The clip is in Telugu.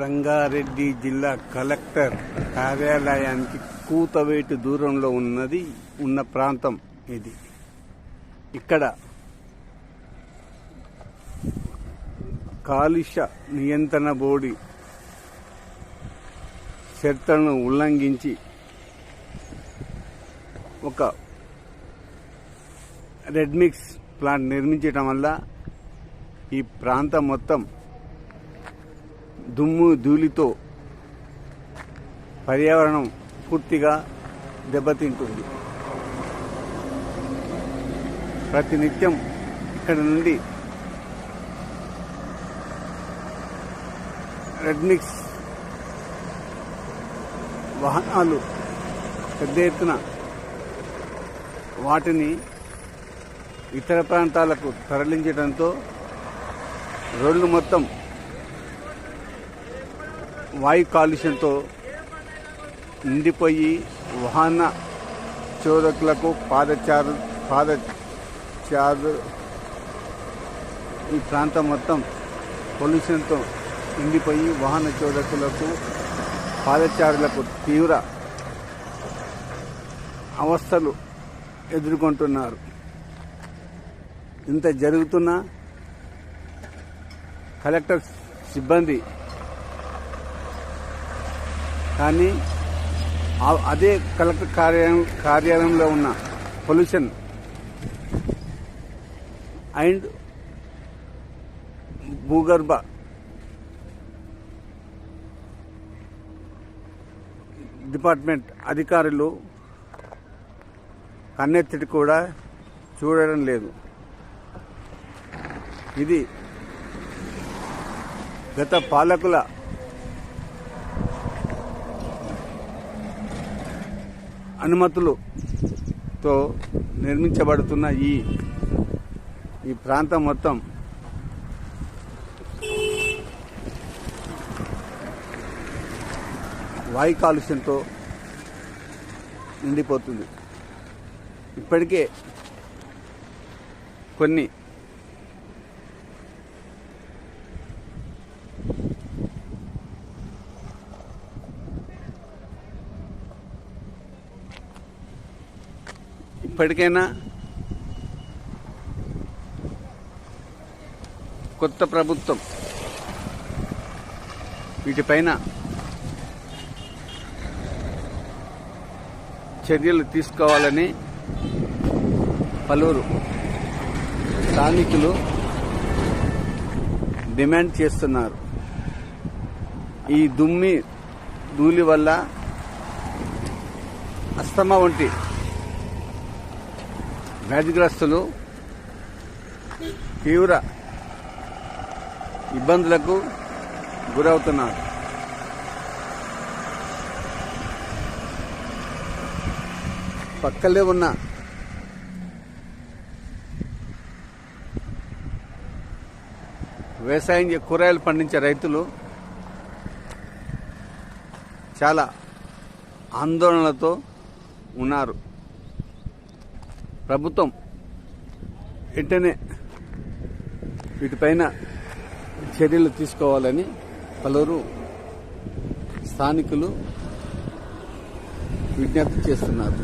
రంగారెడ్డి జిల్లా కలెక్టర్ కార్యాలయానికి కూతవేటు దూరంలో ఉన్నది ఉన్న ప్రాంతం ఇది. ఇక్కడ కాలుష్య నియంత్రణ బోర్డు షరతులను ఉల్లంఘించి ఒక రెడ్మిక్స్ ప్లాంట్ నిర్మించడం వల్ల ఈ ప్రాంతం మొత్తం దుమ్ము ధూళితో పర్యావరణం పూర్తిగా దెబ్బతింటుంది. ప్రతినిత్యం ఇక్కడ నుండి రెడ్మిక్స్ వాహనాలు పెద్ద ఎత్తున వాటిని ఇతర ప్రాంతాలకు తరలించడంతో రోడ్లు మొత్తం వాయు కాలుష్యంతో నిండిపోయి వాహన చోదకులకు పాదచారు పాదచారు. ఈ ప్రాంతం మొత్తం పొల్యూషన్తో నిండిపోయి వాహన చోదకులకు పాదచారులకు తీవ్ర అవస్థలు ఎదుర్కొంటున్నారు. ఇంత జరుగుతున్నా కలెక్టర్ సిబ్బంది. కానీ అదే కలెక్టర్ కార్యాలయం కార్యాలయంలో ఉన్న పొల్యూషన్ అండ్ భూగర్భ డిపార్ట్మెంట్ అధికారులు కన్నెత్తిటి కూడా చూడడం లేదు. ఇది గత పాలకుల అనుమతులతో నిర్మించబడుతున్న ఈ ఈ ప్రాంతం మొత్తం వాయు కాలుష్యంతో నిండిపోతుంది. ఇప్పటికే కొన్ని ఇప్పటికైనా కొత్త ప్రభుత్వం వీటిపైన చర్యలు తీసుకోవాలని పలువురు స్థానికులు డిమాండ్ చేస్తున్నారు. ఈ దుమ్మి ధూళి వల్ల అస్తమ వంటి వ్యాధిగ్రస్తులు తీవ్ర ఇబ్బందులకు గురవుతున్నారు. పక్కలే ఉన్న వ్యవసాయం చే- కూరగాయలు పండించే రైతులు చాలా ఆందోళనలతో ఉన్నారు. ప్రభుత్వం వెంటనే వీటిపైన చర్యలు తీసుకోవాలని పలువురు స్థానికులు విజ్ఞప్తి చేస్తున్నారు.